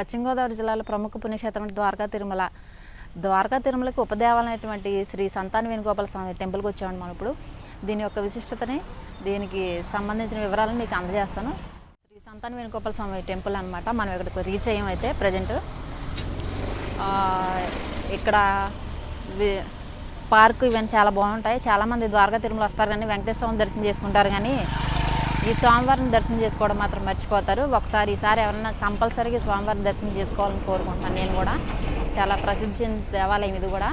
పశ్చిమ గోదావరి జిల్లాలో ప్రముఖ పుణ్యక్షేత్రం ద్వారకా తిరుమల. ద్వారకా తిరుమలకి ఉపదేవాలైనటువంటి శ్రీ సంతాన వేణుగోపాల స్వామి టెంపుల్కి వచ్చామండి మనం ఇప్పుడు. దీని యొక్క విశిష్టతని దీనికి సంబంధించిన వివరాలను మీకు అందజేస్తాను. శ్రీ సంతాన వేణుగోపాల స్వామి టెంపుల్ అనమాట మనం ఇక్కడికి రీచ్ అయ్యామైతే అయితే ప్రజెంట్. ఇక్కడ పార్క్ ఇవన్నీ చాలా బాగుంటాయి. చాలామంది ద్వారకా తిరుమల వస్తారు కానీ వెంకటేశ్వర స్వామి దర్శనం చేసుకుంటారు కానీ ఈ స్వామివారిని దర్శనం చేసుకోవడం మాత్రం మర్చిపోతారు. ఒకసారి ఈసారి ఎవరైనా కంపల్సరీగా స్వామివారిని దర్శనం చేసుకోవాలని కోరుకుంటున్నాను నేను కూడా. చాలా ప్రసిద్ధి చెందిన దేవాలయం ఇది కూడా.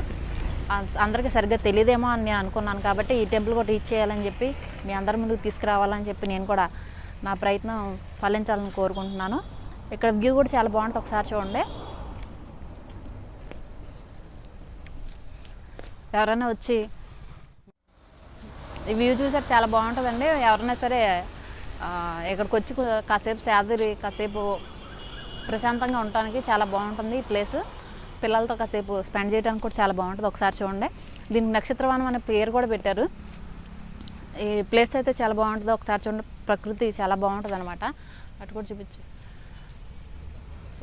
అందరికీ సరిగ్గా తెలియదేమో అని నేను అనుకున్నాను కాబట్టి ఈ టెంపుల్ కూడా రీచ్ చేయాలని చెప్పి మీ అందరి ముందుకు తీసుకురావాలని చెప్పి నేను కూడా నా ప్రయత్నం ఫలించాలని కోరుకుంటున్నాను. ఇక్కడ వ్యూ కూడా చాలా బాగుంటుంది. ఒకసారి చూడండి. ఎవరైనా వచ్చి ఈ వ్యూ చూసారు చాలా బాగుంటుందండి. ఎవరైనా సరే ఇక్కడికి వచ్చి కాసేపు సేదరి కాసేపు ప్రశాంతంగా ఉండటానికి చాలా బాగుంటుంది ఈ ప్లేస్. పిల్లలతో కాసేపు స్పెండ్ చేయడానికి కూడా చాలా బాగుంటుంది. ఒకసారి చూడండి. దీనికి నక్షత్రవనం అనే పేరు కూడా పెట్టారు. ఈ ప్లేస్ అయితే చాలా బాగుంటుంది. ఒకసారి చూడండి. ప్రకృతి చాలా బాగుంటుంది అనమాట అటు కూడా చూపించు.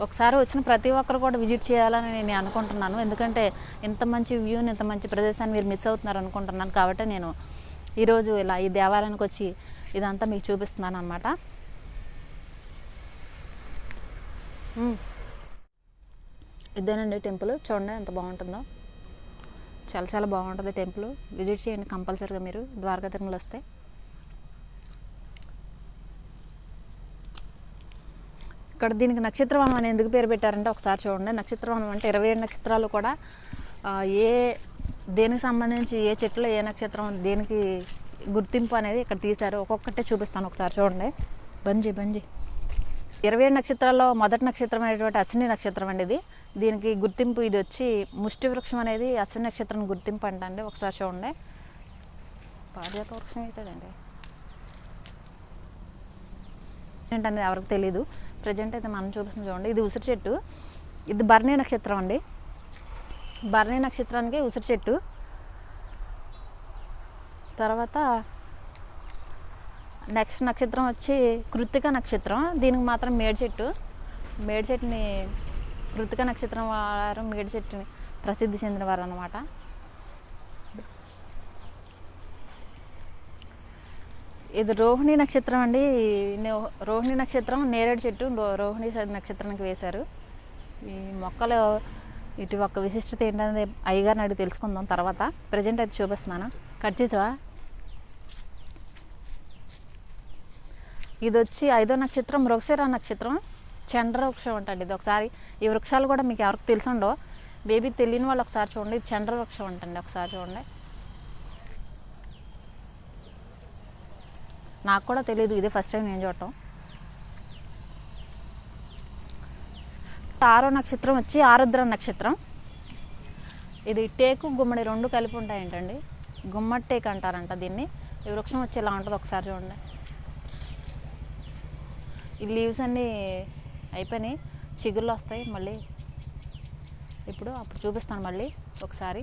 ఒకసారి వచ్చిన ప్రతి ఒక్కరు కూడా విజిట్ చేయాలని నేను అనుకుంటున్నాను. ఎందుకంటే ఇంత మంచి వ్యూని ఇంత మంచి ప్రదేశాన్ని మీరు మిస్ అవుతున్నారు అనుకుంటున్నాను. కాబట్టి నేను ఈరోజు ఇలా ఈ దేవాలయానికి వచ్చి ఇదంతా మీకు చూపిస్తున్నాను అనమాట ఇదేనండి టెంపుల్. చూడండి ఎంత బాగుంటుందో. చాలా చాలా బాగుంటుంది టెంపుల్. విజిట్ చేయండి కంపల్సరీగా మీరు ద్వారకా తిరుమల వస్తే. ఇక్కడ దీనికి నక్షత్రవనం అని ఎందుకు పేరు పెట్టారంటే ఒకసారి చూడండి. నక్షత్రవనం అంటే ఇరవై ఏడు నక్షత్రాలు కూడా ఏ దేనికి సంబంధించి ఏ చెట్లు ఏ నక్షత్రం దేనికి గుర్తింపు అనేది ఇక్కడ తీశారు. ఒక్కొక్కటే చూపిస్తాను ఒకసారి చూడండి. బంజి బంజి. ఇరవై ఏడు నక్షత్రాల్లో మొదటి నక్షత్రం అనేటువంటి అశ్విని నక్షత్రం అండి ఇది. దీనికి గుర్తింపు ఇది వచ్చి ముష్టి వృక్షం అనేది అశ్విని నక్షత్రం గుర్తింపు అంటండి. ఒకసారి చూడండి. పారిజాత వృక్షం వేసాడండి. ఏంటనేది ఎవరికి తెలియదు ప్రజెంట్ అయితే మనం చూపిస్తుంది చూడండి. ఇది ఉసిరి చెట్టు. ఇది భరణి నక్షత్రం అండి. భరణి నక్షత్రానికి ఉసిరి చెట్టు. తర్వాత నెక్స్ట్ నక్షత్రం వచ్చి కృత్తిక నక్షత్రం. దీనికి మాత్రం మేడి చెట్టు. మేడి చెట్టుని నక్షత్రం వారు మేడి చెట్టుని ప్రసిద్ధి చెందినవారు అనమాట ఇది రోహిణి నక్షత్రం అండి. నే- రోహిణి నక్షత్రం నేరేడు చెట్టు రోహిణి నక్షత్రానికి వేశారు. ఈ మొక్కలు ఇటు ఒక విశిష్టత ఏంటనేది అయ్యగారిని అడిగి తెలుసుకుందాం తర్వాత. ప్రజెంట్ అయితే చూపిస్తున్నాను. కట్ చేసావా? ఇది వచ్చి ఐదో నక్షత్రం మృగశిర నక్షత్రం చండ్రవృక్షం అంటండి ఇది ఒకసారి. ఈ వృక్షాలు కూడా మీకు ఎవరికి తెలుసుండో బేబీ తెలియని వాళ్ళు ఒకసారి చూడండి. ఇది చండ్ర వృక్షం అంటండి ఒకసారి చూడండి. నాకు కూడా తెలియదు ఇదే ఫస్ట్ టైం నేను చూడటం. ఆరో నక్షత్రం వచ్చి ఆరుద్ర నక్షత్రం. ఇది టేకు గుమ్మడి రెండు కలిపి ఉంటాయంటండి. గుమ్మడి టేక్ అంటారంట దీన్ని. ఈ వృక్షం వచ్చి ఇలా ఉంటుంది ఒకసారి చూడండి. ఈ లీవ్స్ అన్నీ అయిపోయినాయి. చిగుర్లు వస్తాయి మళ్ళీ. ఇప్పుడు అప్పుడు చూపిస్తాను మళ్ళీ ఒకసారి.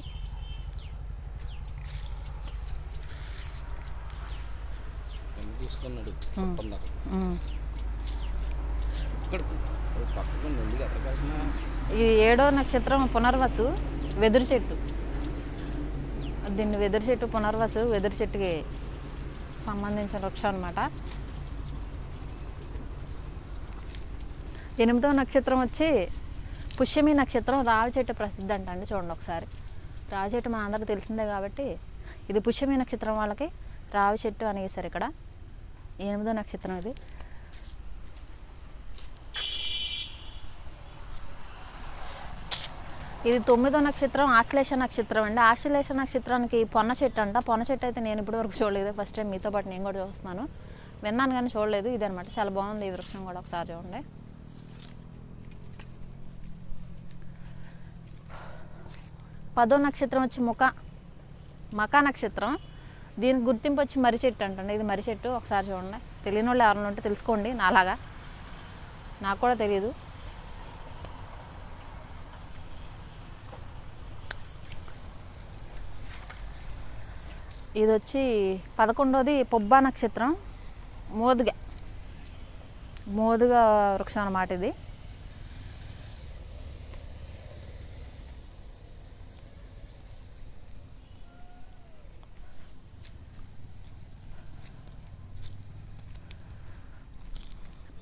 తీసుకున్నాడు. ఈ ఏడో నక్షత్రం పునర్వసు వెదురు చెట్టు. దీన్ని వెదురు చెట్టు పునర్వసు వెదురు చెట్టుకి సంబంధించిన వృక్షం అనమాట ఎనిమిదో నక్షత్రం వచ్చి పుష్యమి నక్షత్రం రావి చెట్టు ప్రసిద్ధి అంటండి చూడండి ఒకసారి. రావి చెట్టు మన అందరికీ తెలిసిందే కాబట్టి ఇది పుష్యమి నక్షత్రం వాళ్ళకి రావి చెట్టు అని ఇక్కడ. ఎనిమిదో నక్షత్రం ఇది. ఇది తొమ్మిదో నక్షత్రం ఆశ్లేష నక్షత్రం అండి. ఆశ్లేష నక్షత్రానికి పొన్న చెట్టు అంట. పొన్న చెట్టు అయితే నేను ఇప్పటి వరకు చూడలేదు. ఫస్ట్ టైం మీతో పాటు నేను కూడా చూస్తున్నాను. విన్నాను కానీ చూడలేదు. ఇది చాలా బాగుంది ఈ వృక్షం కూడా ఒకసారి చూడండి. పదో నక్షత్రం వచ్చి ముఖ మకా నక్షత్రం. దీని గుర్తింపు వచ్చి మర్రి చెట్టు అంటండి. ఇది మర్రి చెట్టు. ఒకసారి చూడండి. తెలియని వాళ్ళు ఎవరైనా ఉంటే తెలుసుకోండి. నాలాగా. నాకు కూడా తెలియదు ఇది వచ్చి పదకొండోది పొబ్బా నక్షత్రం. మోదుగ. మోదుగ వృక్షం అన్నమాట ఇది.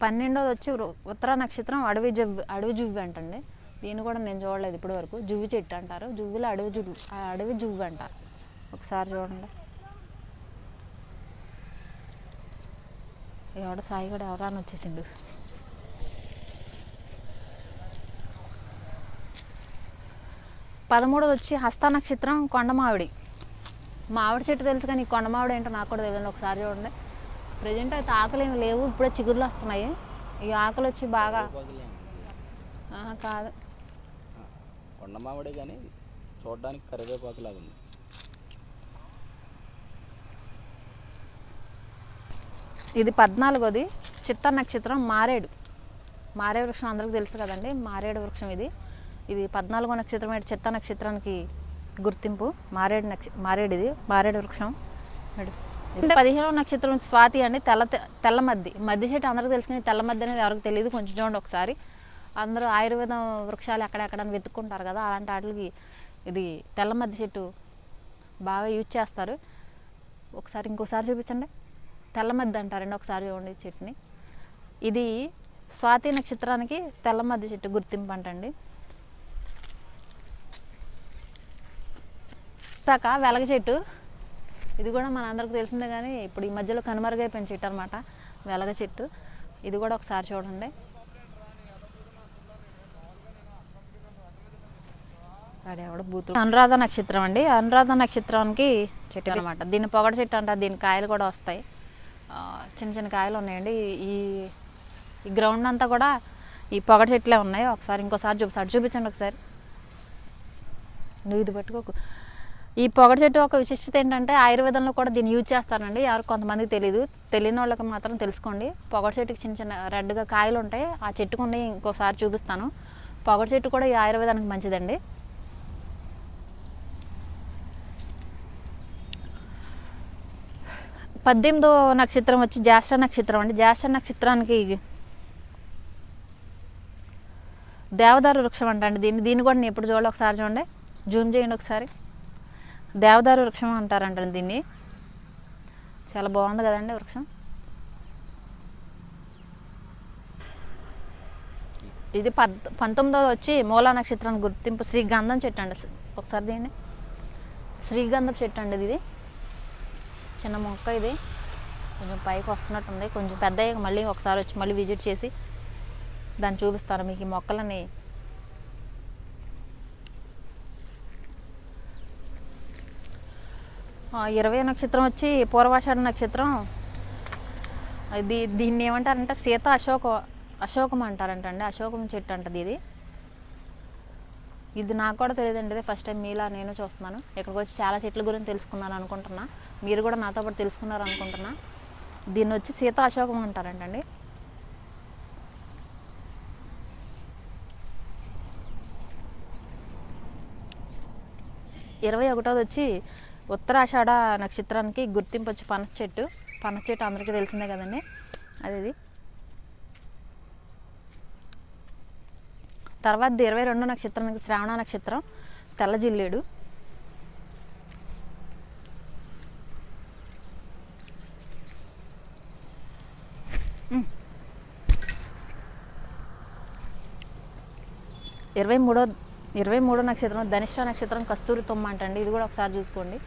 పన్నెండోది వచ్చి ఉత్తర నక్షత్రం అడవి జువ్వి అడవి జువ్వి అంటండి. దీన్ని కూడా నేను చూడలేదు ఇప్పటి వరకు జువ్వి చెట్టు అంటారు. జువ్విలో అడవి జువ్వు అడవి జువ్వి అంటారు. ఒకసారి చూడండి. ఎవడ సాయి కూడా ఎవరైనా వచ్చేసిండు. పదమూడోది వచ్చి హస్త నక్షత్రం కొండమావిడి. మామిడి చెట్టు తెలుసు కానీ కొండ కొండమావిడి ఏంటో నాకు కూడా తెలియదు. ఒకసారి చూడండి. ప్రజెంట్ అయితే ఆకులు ఏమి లేవు ఇప్పుడే చిగుర్లు వస్తున్నాయి. ఈ ఆకులు వచ్చి బాగా కాదు. కొండ మామిడే కానీ చూడడానికి కరివేపాకు లాగా ఉంది. ఇది పద్నాలుగోది. చిత్త నక్షత్రం మారేడు. మారేడు వృక్షం అందరికీ తెలుసు కదండి మారేడు వృక్షం ఇది. ఇది పద్నాలుగో నక్షత్రం ఏంటి చిత్త నక్షత్రానికి గుర్తింపు. మారేడు నక్ష మారేడు ఇది మారేడు వృక్షం. పదిహేను పదిహేనవ నక్షత్రం స్వాతి అండి తెల్ల తెల్ల మద్ది. మద్ది చెట్టు అందరికీ తెలుసు కానీ తెల్ల మద్ది అనేది ఎవరికి తెలియదు కొంచెం చూడండి ఒకసారి. అందరూ ఆయుర్వేదం వృక్షాలు ఎక్కడెక్కడ వెతుక్కుంటారు కదా అలాంటి వాటికి ఇది తెల్ల మద్ది చెట్టు బాగా యూజ్ చేస్తారు. ఒకసారి ఇంకోసారి చూపించండి. తెల్లమద్ది అంటారండి ఒకసారి చూడండి చెట్టుని. ఇది స్వాతి నక్షత్రానికి తెల్లమద్ది చెట్టు గుర్తింపు అంటండి తాక వెలగ చెట్టు ఇది కూడా మన అందరికి తెలిసిందే కానీ ఇప్పుడు ఈ మధ్యలో కనుమరుగైపోయిన చెట్టు అనమాట వెలగ చెట్టు. ఇది కూడా ఒకసారి చూడండి. వాడెవడో బూతు అనురాధ నక్షత్రం అండి. అనురాధ నక్షత్రానికి చెట్టు అనమాట దీన్ని పొగడ చెట్టు అంటారు దీని కాయలు కూడా వస్తాయి. చిన్న చిన్న కాయలు ఉన్నాయండి. ఈ ఈ గ్రౌండ్ అంతా కూడా ఈ పొగడ చెట్లే ఉన్నాయి. ఒకసారి ఇంకోసారి చూపిస్తాడు చూపించండి ఒకసారి. నువ్వు ఇది పట్టుకోకు. ఈ పొగడ చెట్టు ఒక విశిష్టత ఏంటంటే ఆయుర్వేదంలో కూడా దీన్ని యూజ్ చేస్తారండి. ఎవరు కొంతమందికి తెలియదు తెలియని వాళ్ళకి మాత్రం తెలుసుకోండి. పొగడ చెట్టుకి చిన్న చిన్న రెడ్గా కాయలు ఉంటాయి. ఆ చెట్టుకు ఉన్నాయి ఇంకోసారి చూపిస్తాను. పొగడ చెట్టు కూడా ఈ ఆయుర్వేదానికి మంచిదండి. పద్దెనిమిదో నక్షత్రం వచ్చి జ్యేష్ఠ నక్షత్రం అండి. జ్యేష్ఠ నక్షత్రానికి దేవదారు వృక్షం అంటండి. దీన్ని దీన్ని కూడా నేను ఎప్పుడు చూడాలి. ఒకసారి చూడండి. జూమ్ చేయండి ఒకసారి. దేవదారు వృక్షం అంటారంట దీన్ని. చాలా బాగుంది కదండి వృక్షం. ఇది పద్ పంతొమ్మిదవది వచ్చి మూలా నక్షత్రానికి గుర్తింపు శ్రీగంధం చెట్టు అండి. ఒకసారి దీన్ని. శ్రీగంధం చెట్టు అండి ఇది. చిన్న మొక్క ఇది. కొంచెం పైకి వస్తున్నట్టుంది. కొంచెం పెద్ద మళ్ళీ ఒకసారి వచ్చి మళ్ళీ విజిట్ చేసి దాన్ని చూపిస్తాను మీకు ఈ మొక్కలని? ఇరవై నక్షత్రం వచ్చి పూర్వాషాఢ నక్షత్రం. ఇది దీన్ని ఏమంటారంటే సీత అశోక అశోకం అంటారంటండి అశోకం చెట్టు అంటది ఇది. ఇది నాకు కూడా తెలియదండి ఇది ఫస్ట్ టైం మీలా నేను చూస్తున్నాను. ఇక్కడికి వచ్చి చాలా చెట్ల గురించి తెలుసుకున్నాను అనుకుంటున్నా. మీరు కూడా నాతో పాటు తెలుసుకున్నారు అనుకుంటున్నా. దీన్ని వచ్చి సీత అశోకం అంటారంటండి. ఇరవై ఒకటోది వచ్చి ఉత్తరాషాఢ నక్షత్రానికి గుర్తింపు వచ్చి పనస చెట్టు పనస చెట్టు అందరికీ తెలిసిందే కదండి. అది ఇది తర్వాత ఇరవై రెండో నక్షత్రానికి శ్రావణ నక్షత్రం తెల్ల జిల్లేడు. ఇరవై మూడో ఇరవై మూడో నక్షత్రం ధనిష్ట నక్షత్రం కస్తూరి తుమ్మ అంటండి. ఇది కూడా ఒకసారి చూసుకోండి.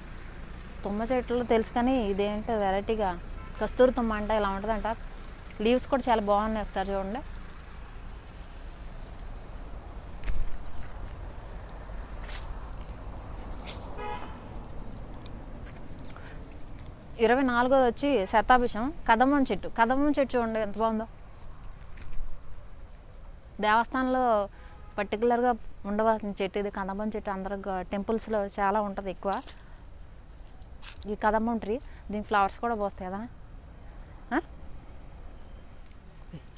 తుమ్మ చెట్లు తెలుసు కానీ ఇదేంటో వెరైటీగా. కస్తూరి తుమ్మ అంట ఇలా ఉంటుందంట. లీవ్స్ కూడా చాలా బాగున్నాయి ఒకసారి చూడండి. ఇరవై నాలుగోది వచ్చి శతాభిషం. కదమ్మం చెట్టు. కదమ్మం చెట్టు చూడండి ఎంత బాగుందో. దేవస్థానంలో పర్టికులర్గా ఉండవలసిన చెట్టు ఇది. కదమం చెట్టు అందరూ టెంపుల్స్లో చాలా ఉంటుంది ఎక్కువ. ఈ కదమ్మ ట్రీ దీని ఫ్లవర్స్ కూడా పోస్తాయి కదా?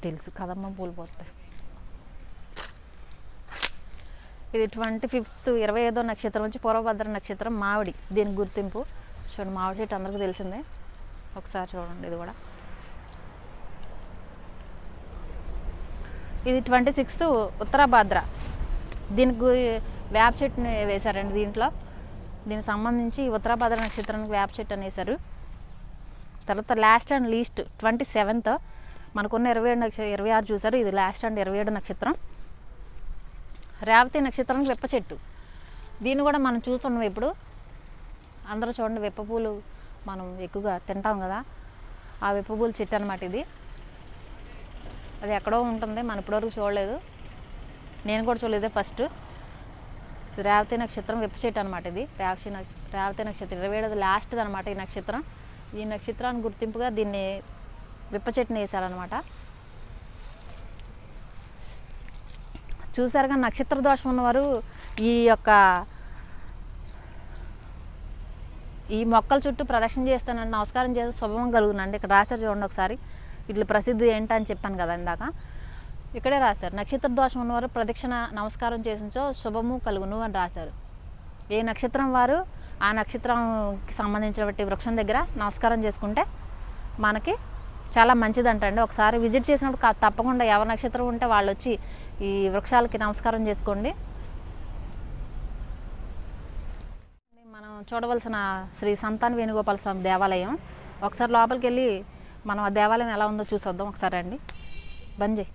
తెలుసు కదమ్మ పూలు పోస్తాయి. ఇది ట్వంటీ ఫిఫ్త్ ఇరవై ఐదో నక్షత్రం వచ్చి పూర్వభద్ర నక్షత్రం మామిడి దీని గుర్తింపు చూడండి మామిడి చెట్టు అందరికీ తెలిసిందే. ఒకసారి చూడండి ఇది కూడా. ఇది ట్వంటీ సిక్స్త్ ఉత్తరాభాద్ర. దీనికి వేప చెట్టుని వేశారండి దీంట్లో. దీనికి సంబంధించి ఉత్తరాభద్ర నక్షత్రానికి వేప చెట్టు అని తర్వాత last and least twenty seventh మనకున్న ఇరవై ఏడు నక్ష ఇరవై ఆరు చూసారు ఇది లాస్ట్ అండ్ ఇరవై ఏడు నక్షత్రం. రేవతి నక్షత్రానికి వెప్ప చెట్టు. దీన్ని కూడా మనం చూస్తున్నాం ఇప్పుడు. అందరూ చూడండి వెప్పపూలు మనం ఎక్కువగా తింటాం కదా. ఆ వెప్ప పూల చెట్టు అనమాట ఇది. అది ఎక్కడో ఉంటుంది. మనం ఇప్పటివరకు చూడలేదు. నేను కూడా చూడలేదే ఫస్ట్ రేవతి నక్షత్రం వెప్ప అనమాట ఇది. రేవతి నక్ష రేవతి నక్షత్రం. ఇరవై ఏడు లాస్ట్ది అనమాట ఈ నక్షత్రం. ఈ నక్షత్రాన్ని గుర్తింపుగా దీన్ని విప్ప చెట్టుని వేశారనమాట చూసారుగా నక్షత్ర దోషం ఉన్నవారు ఈ యొక్క ఈ మొక్కల చుట్టూ ప్రదక్షిణ చేస్తానండి నమస్కారం చేస్తే శుభం కలుగునండి. ఇక్కడ రాశారు చూడండి ఒకసారి. ఇట్లా ప్రసిద్ధి ఏంటని చెప్పాను కదా ఇందాక. ఇక్కడే రాశారు. నక్షత్ర దోషం ఉన్నవారు ప్రదక్షిణ నమస్కారం చేసించో శుభము కలుగును అని రాశారు. ఏ నక్షత్రం వారు? ఆ నక్షత్రంకి సంబంధించినటువంటి వృక్షం దగ్గర నమస్కారం చేసుకుంటే మనకి చాలా మంచిదంటండి. ఒకసారి విజిట్ చేసినప్పుడు తప్పకుండా ఎవరి నక్షత్రం ఉంటే వాళ్ళు వచ్చి ఈ వృక్షాలకి నమస్కారం చేసుకోండి. మనం చూడవలసిన శ్రీ సంతాన వేణుగోపాల స్వామి దేవాలయం. ఒకసారి లోపలికి వెళ్ళి మనం ఆ దేవాలయం ఎలా ఉందో చూసొద్దాం. ఒకసారి అండి బంద్ చేయి.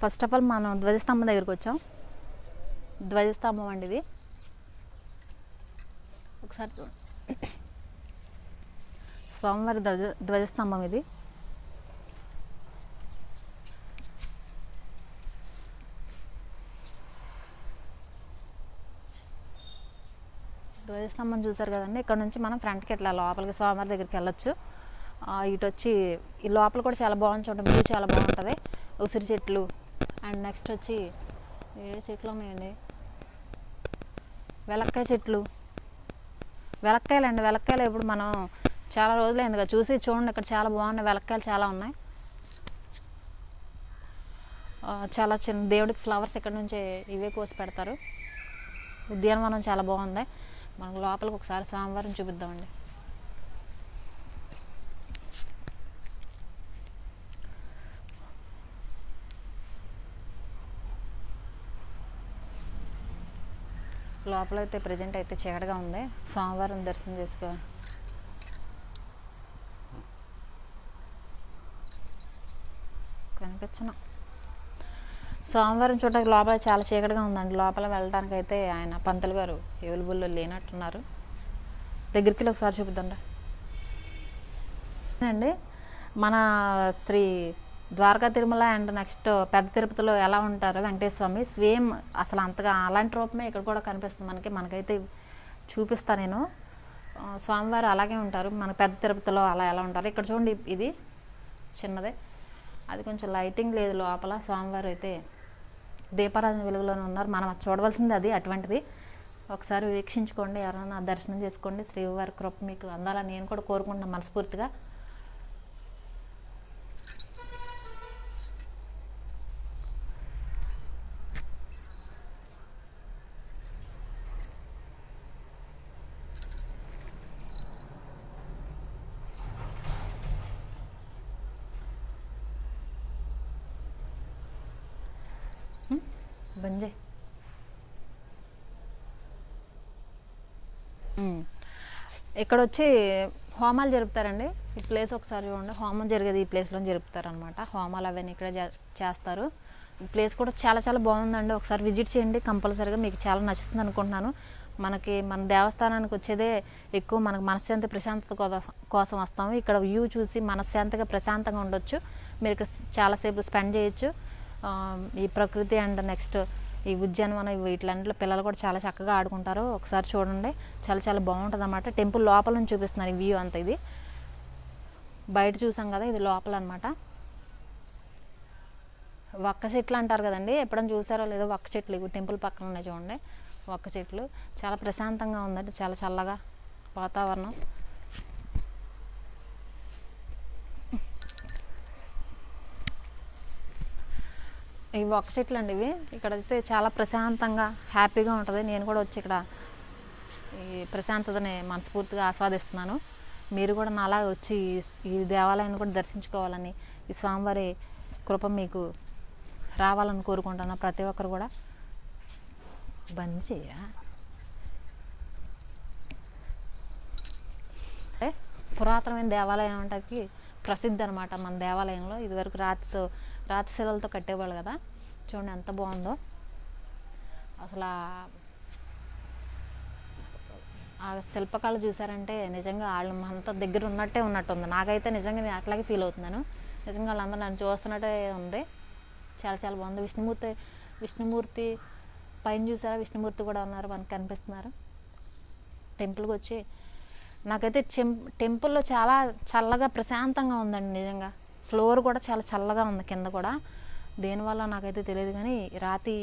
ఫస్ట్ ఆఫ్ ఆల్ మనం ధ్వజస్తంభం దగ్గరికి వచ్చాం. ధ్వజస్తంభం అండి ఇది. ఒకసారి స్వామివారి ధ్వజ ధ్వజస్తంభం ఇది. ధ్వజస్తంభం చూసారు కదండి ఇక్కడ నుంచి మనం ఫ్రంట్కి ఇట్లా లోపలికి స్వామివారి దగ్గరికి వెళ్ళొచ్చు. ఇటు వచ్చి ఈ లోపల కూడా చాలా బాగుంది చూడండి వ్యూ చాలా బాగుంటుంది. ఉసిరి చెట్లు అండ్ నెక్స్ట్ వచ్చి ఏ చెట్లు ఉన్నాయండి? వెలక్కాయ చెట్లు. వెలక్కాయలు అండి వెలక్కాయలు ఇప్పుడు మనం చాలా రోజులైంది కదా చూసి చూడండి ఇక్కడ చాలా బాగున్నాయి వెలక్కాయలు చాలా ఉన్నాయి. చాలా చిన్న దేవుడికి ఫ్లవర్స్ ఇక్కడ నుంచే ఇవే కోసి పెడతారు. ఉద్యానవనం చాలా బాగుంది. మనకు లోపలికి ఒకసారి స్వామివారం చూపిద్దామండి. లోపలైతే ప్రజెంట్ అయితే చీకటిగా ఉంది. సోమవారం దర్శనం చేసుకో. కనిపించను. సోమవారం చూడడానికి లోపల చాలా చీకటిగా ఉందండి. లోపల వెళ్ళడానికి అయితే ఆయన పంతులు గారు అవైలబుల్లో లేనట్టున్నారు. దగ్గరికి వెళ్ళి ఒకసారి చూపిద్దండి అండి మన శ్రీ ద్వారకా తిరుమల అండ్ నెక్స్ట్ పెద్ద తిరుపతిలో ఎలా ఉంటారో వెంకటేశ్వర స్వామి సేమ్ అసలు అంతగా అలాంటి రూపమే ఇక్కడ కూడా కనిపిస్తుంది మనకి. మనకైతే చూపిస్తా నేను. స్వామివారు అలాగే ఉంటారు. మన పెద్ద తిరుపతిలో అలా ఎలా ఉంటారు ఇక్కడ చూడండి ఇది చిన్నదే. అది కొంచెం లైటింగ్ లేదు లోపల. స్వామివారు అయితే దీపారాధన వెలుగులోనే ఉన్నారు. మనం అది చూడవలసింది అది అటువంటిది. ఒకసారి వీక్షించుకోండి. ఎవరైనా దర్శనం చేసుకోండి. శ్రీవారి కృప మీకు అందాలని నేను కూడా కోరుకుంటున్నాను మనస్ఫూర్తిగా. బంద్ చేయి. ఇక్కడ వచ్చి హోమాలు జరుపుతారండి ఈ ప్లేస్ ఒకసారి చూడండి హోమం జరిగేది ఈ ప్లేస్లో జరుపుతారనమాట హోమాలు అవన్నీ ఇక్కడ చేస్తారు ఈ ప్లేస్ కూడా చాలా చాలా బాగుందండి ఒకసారి విజిట్ చేయండి కంపల్సరీగా మీకు చాలా నచ్చుతుంది అనుకుంటున్నాను మనకి మన దేవస్థానానికి వచ్చేదే ఎక్కువ మనకు మనశ్శాంతి ప్రశాంతత కోసం- కోసం వస్తాము ఇక్కడ వ్యూ చూసి మనశ్శాంతిగా ప్రశాంతంగా ఉండొచ్చు మీరు ఇక్కడ చాలాసేపు స్పెండ్ చేయొచ్చు ఈ ప్రకృతి అండ్ నెక్స్ట్ ఈ ఉద్యానవనం వీటిలన్నింటిలో పిల్లలు కూడా చాలా చక్కగా ఆడుకుంటారు. ఒకసారి చూడండి. చాలా చాలా బాగుంటుంది అన్నమాట టెంపుల్ లోపల నుంచి చూపిస్తున్నారు ఈ వ్యూ అంతా ఇది. బయట చూసాం కదా ఇది లోపల అనమాట వక్క చెట్లు అంటారు కదండి. ఎప్పుడైనా చూసారో లేదో వక్క చెట్లు ఇవి టెంపుల్ పక్కన ఉన్నాయి చూడండి. వక్క చెట్లు. చాలా ప్రశాంతంగా ఉందండి. చాలా చల్లగా వాతావరణం. ఇవి ఒక చెట్లు అండి ఇవి. ఇక్కడ అయితే చాలా ప్రశాంతంగా హ్యాపీగా ఉంటుంది. నేను కూడా వచ్చి ఇక్కడ ఈ ప్రశాంతతని మనస్ఫూర్తిగా ఆస్వాదిస్తున్నాను. మీరు కూడా నాలా వచ్చి ఈ- దేవాలయాన్ని కూడా దర్శించుకోవాలని ఈ స్వామివారి కృప మీకు రావాలని కోరుకుంటున్నా ప్రతి ఒక్కరు కూడా బంద్ చేయరా పురాతనమైన దేవాలయం అంటే ప్రసిద్ధి అనమాట మన దేవాలయంలో. ఇదివరకు రాతితో రాతి శిలలతో కట్టేవాళ్ళు కదా. చూడండి ఎంత బాగుందో. అసలు ఆ- శిల్పకళ చూసారంటే నిజంగా వాళ్ళు అంత దగ్గర ఉన్నట్టే ఉన్నట్టుంది. నాకైతే నిజంగా నేను అట్లాగే ఫీల్ అవుతున్నాను. నిజంగా వాళ్ళందరూ నన్ను చూస్తున్నట్టే ఉంది. చాలా చాలా బాగుంది. విష్ణుమూర్తి విష్ణుమూర్తి పైన చూసారా? విష్ణుమూర్తి కూడా ఉన్నారు మనకు కనిపిస్తున్నారు. టెంపుల్కి వచ్చి నాకైతే చెం టెంపుల్లో చాలా చల్లగా ప్రశాంతంగా ఉందండి నిజంగా. ఫ్లోర్ కూడా చాలా చల్లగా ఉంది కింద కూడా. దేనివల్ల నాకైతే తెలియదు కానీ రాతి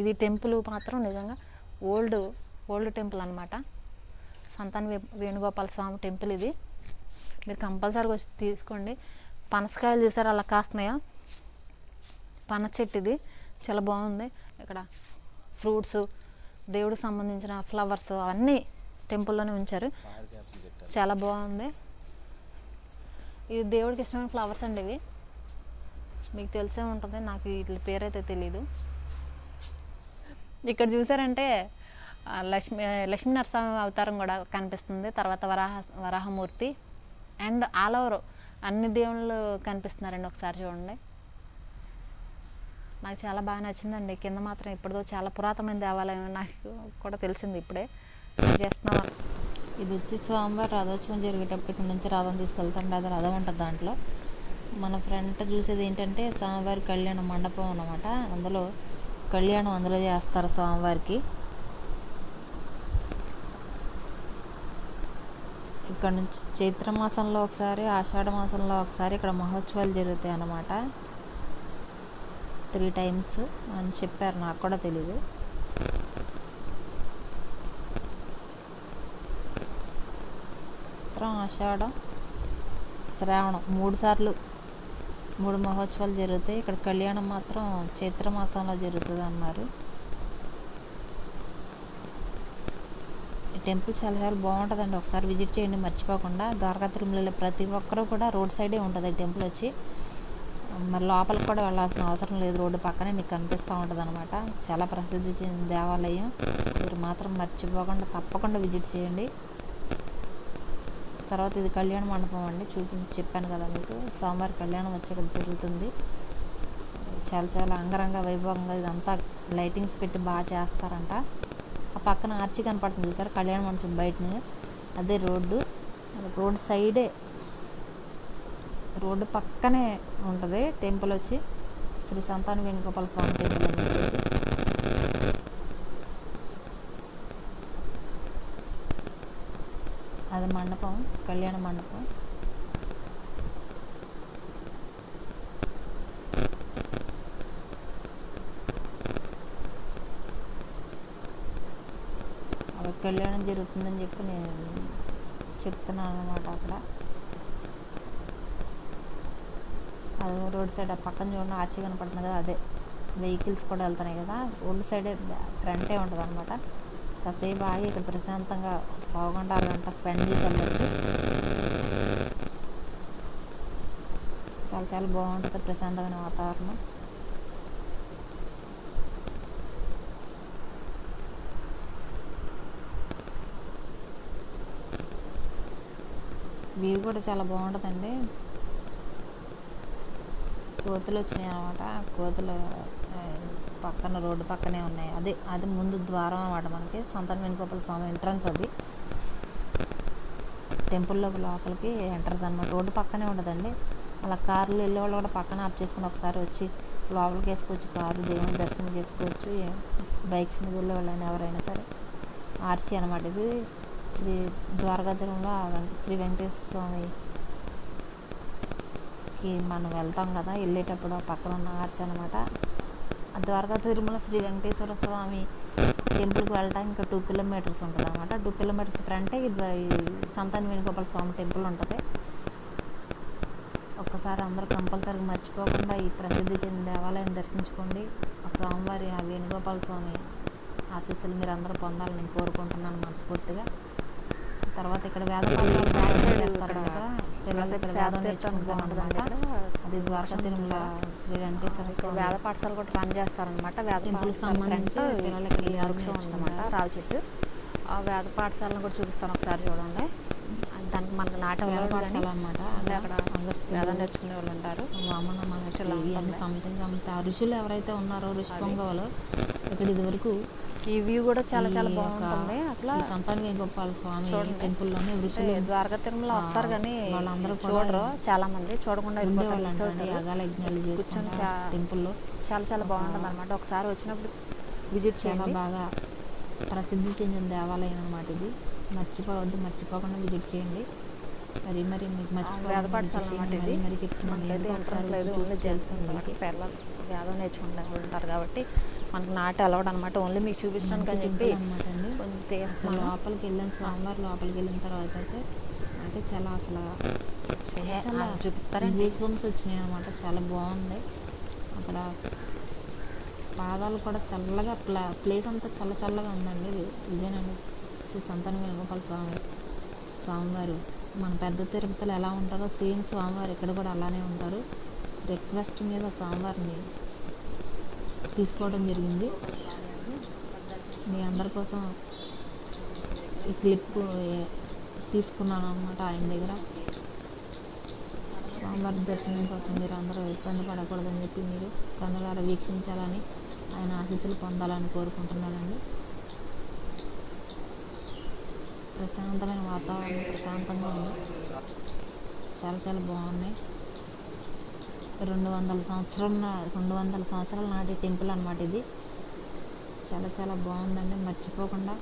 ఇది టెంపుల్ మాత్రం నిజంగా ఓల్డ్ ఓల్డ్ టెంపుల్ అనమాట సంతాన వేణుగోపాల స్వామి టెంపుల్ ఇది. మీరు కంపల్సరీగా వచ్చి తీసుకోండి. పనసకాయలు చూసారు అలా కాస్తున్నాయా? పనస చెట్టు ఇది. చాలా బాగుంది. ఇక్కడ ఫ్రూట్స్ దేవుడికి సంబంధించిన ఫ్లవర్స్ అవన్నీ టెంపుల్లోనే ఉంచారు. చాలా బాగుంది. ఇది దేవుడికి ఇష్టమైన ఫ్లవర్స్ అండి ఇవి. మీకు తెలిసే ఉంటుంది నాకు వీటి పేరు అయితే తెలీదు. ఇక్కడ చూసారంటే లక్ష్మి లక్ష్మీ లక్ష్మీ నరసింహ అవతారం కూడా కనిపిస్తుంది తర్వాత Varaha Varahamurthy and all over అన్ని దేవుళ్ళు కనిపిస్తున్నారండి ఒకసారి చూడండి. నాకు చాలా బాగా నచ్చిందండి కింద మాత్రం ఇప్పటిదో చాలా పురాతనమైన దేవాలయం నాకు కూడా తెలిసింది ఇప్పుడే. జస్ట్ ఇది వచ్చి స్వామివారి రథోత్సవం జరిగేటప్పుడు ఇక్కడ నుంచి రథం తీసుకెళ్తాం. అది రథం ఉంటుంది దాంట్లో. మన ఫ్రంట్ చూసేది ఏంటంటే స్వామివారి కళ్యాణ మండపం అనమాట అందులో కళ్యాణం అందులో చేస్తారు స్వామివారికి ఇక్కడ నుంచి చైత్ర మాసంలో ఒకసారి ఆషాఢ మాసంలో ఒకసారి ఇక్కడ మహోత్సవాలు జరుగుతాయి అన్నమాట. త్రీ టైమ్స్ అని చెప్పారు. నాకు కూడా తెలీదు. చిత్రం ఆషాఢం శ్రావణం మూడు సార్లు. మూడు మహోత్సవాలు జరుగుతాయి. ఇక్కడ కళ్యాణం మాత్రం చైత్ర మాసంలో జరుగుతుంది అన్నారు ఈ టెంపుల్ చాలా చాలా బాగుంటుందండి. ఒకసారి విజిట్ చేయండి మర్చిపోకుండా. ద్వారకా తిరుమలలో ప్రతి ఒక్కరూ కూడా రోడ్ సైడే ఉంటుంది ఈ టెంపుల్ వచ్చి. మరి లోపలికి కూడా వెళ్ళాల్సిన అవసరం లేదు. రోడ్డు పక్కనే మీకు కనిపిస్తూ ఉంటుంది అనమాట చాలా ప్రసిద్ధి చెందిన దేవాలయం. మీరు మాత్రం మర్చిపోకుండా తప్పకుండా విజిట్ చేయండి. తర్వాత ఇది కళ్యాణ మండపం అండి. చూపి చెప్పాను కదా మీకు. సోమవారి కళ్యాణం వచ్చి ఇక్కడ జరుగుతుంది. చాలా చాలా అంగరంగ వైభవంగా ఇదంతా లైటింగ్స్ పెట్టి బాగా చేస్తారంట. ఆ పక్కన ఆర్చి కనపడుతుంది చూసారు? కళ్యాణ మండపం బయటని. అదే రోడ్డు. రోడ్ సైడే రోడ్డు పక్కనే ఉంటుంది టెంపుల్ వచ్చి శ్రీ సంతాన వేణుగోపాల స్వామి టెంపుల్ అని చెప్పేసి. అది మండపం కళ్యాణ మండపం. అక్కడ కళ్యాణం జరుగుతుందని చెప్పి నేను చెప్తున్నాను అనమాట అక్కడ. అది రోడ్ సైడ్ ఆ పక్కన చూడండి ఆర్చి కనపడుతుంది కదా అదే. వెహికల్స్ కూడా వెళ్తున్నాయి కదా. రోడ్ సైడే ఫ్రంటే ఉంటుంది అనమాట కాసేపు ఆగి ఇక్కడ ప్రశాంతంగా పావుగంట అరగంట స్పెండ్ చేసి వెళ్ళచ్చు చాలా చాలా బాగుంటుంది ప్రశాంతమైన వాతావరణం. వ్యూ కూడా చాలా బాగుంటుందండి. కోతులు వచ్చినాయి అనమాట కోతులు పక్కన రోడ్డు పక్కనే ఉన్నాయి. అదే అది ముందు ద్వారం అనమాట మనకి. సంతాన వేణుగోపాల స్వామి ఎంట్రన్స్ అది. టెంపుల్లోకి లోపలికి ఎంట్రన్స్ అనమాట రోడ్డు పక్కనే ఉండదండి. అలా కార్లు వెళ్ళే వాళ్ళు కూడా పక్కన ఆఫ్ చేసుకుని ఒకసారి వచ్చి లోపలికి వేసుకోవచ్చు. కారు దేవుని దర్శనం చేసుకోవచ్చు. బైక్స్ మీద వెళ్ళే వాళ్ళైనా ఎవరైనా సరే. ఆర్చి అనమాట ఇది. శ్రీ ద్వారకాధరంలో శ్రీ వెంకటేశ్వర స్వామికి మనం వెళ్తాం కదా. వెళ్ళేటప్పుడు ఆ పక్కన ఉన్న ఆర్చి అనమాట ద్వారకా తిరుమల శ్రీ వెంకటేశ్వర స్వామి టెంపుల్కి వెళ్ళడానికి ఇంకా టూ కిలోమీటర్స్ ఉంటుంది అనమాట టూ కిలోమీటర్స్ ఫ్రంటే సంతాని సంతాన వేణుగోపాల స్వామి టెంపుల్ ఉంటుంది. ఒక్కసారి అందరూ కంపల్సరీగా మర్చిపోకుండా ఈ ప్రసిద్ధి చెందిన దేవాలయం దర్శించుకోండి. ఆ స్వామివారి ఆ వేణుగోపాల స్వామి ఆశీస్సులు మీరు అందరూ పొందాలని నేను కోరుకుంటున్నాను మనస్ఫూర్తిగా. తర్వాత ఇక్కడ వేద ఇక్కడ అనమాట అది ద్వారకా తిరుమల శ్రీ వెంకటేశ్వర ఇక్కడ స్వామి వేద పాఠశాల కూడా రన్ చేస్తారనమాట వేద టెంపుల్కి సంబంధించి పిల్లలకి నేర్చుకుంటారు. ఉందన్నమాట రావి చెట్టు. ఆ వేద పాఠశాలను కూడా చూపిస్తాను ఒకసారి చూడండి. దానికి మనకు నాట వేద పాఠశాల అనమాట అదే అక్కడ వేదం నేర్చుకునే వాళ్ళు ఉంటారు. వామన ఉంటుంది. సంథింగ్ ఆ ఋషులు ఎవరైతే ఉన్నారో ఋషిపొంగవులు ఇక్కడ ఇది వరకు ఈ వ్యూ కూడా చాలా చాలా బాగుంటుంది. అసలు ఈ సంతాన వేగోపాల స్వామి చూడండి. టెంపుల్లోనే ఋషులు ద్వారకా తిరుమల వస్తారు కానీ వాళ్ళందరూ చూడరు. చాలా మంది చూడకుండా కూర్చొని చా- టెంపుల్లో. చాలా చాలా బాగుంటుంది అనమాట ఒకసారి వచ్చినప్పుడు విజిట్ చేయండి. బాగా ప్రసిద్ధి చెందిన దేవాలయం అన్నమాట ఇది. మర్చిపోవద్దు మర్చిపోకుండా విజిట్ చేయండి. మరి మరి మీకు అనమాట. ఇది. మరి చెప్తున్నాను ఒకసారి ఎంట్రన్స్ లేదు ఓన్లీ జెంట్స్ తెలుసుకోండి. పిల్లలు వేదం ఉంటారు కాబట్టి మనకు నాట అలవాడు అనమాట ఓన్లీ మీకు చూపించడానికి అని చెప్పి కొంచెం లోపలికి వెళ్ళిన స్వామివారి లోపలికి వెళ్ళిన తర్వాత అయితే అంటే చాలా అసలు చూపిస్తారండి గూస్ బంప్స్ వచ్చినాయి అనమాట చాలా బాగుంది. అక్కడ పాదాలు కూడా చల్లగా ప్లా ప్లేస్ అంతా చల్ల చల్లగా ఉందండి. ఇది ఇదేనండి. శ్రీ సంతాన వేణుగోపాల స్వామి స్వామివారు. మన పెద్ద తిరుపతిలో ఎలా ఉంటారో సేమ్ స్వామివారు ఇక్కడ కూడా అలానే ఉంటారు. రిక్వెస్ట్ మీద స్వామివారిని తీసుకోవడం జరిగింది. మీ అందరి కోసం ఈ క్లిప్ తీసుకున్నాను అనమాట ఆయన దగ్గర. స్వామివారి దర్శనం కోసం మీరు అందరూ ఇబ్బంది పడకూడదని చెప్పి మీరు కన్నులారా వీక్షించాలని ఆయన ఆశీస్సులు పొందాలని కోరుకుంటున్నానండి. ప్రశాంతమైన వాతావరణం ప్రశాంతంగా ఉంది. చాలా చాలా బాగున్నాయి. రెండు వందల సంవత్సరాల రెండు వందల సంవత్సరాల నాటి టెంపుల్ అనమాట ఇది. చాలా చాలా బాగుందండి. మర్చిపోకుండా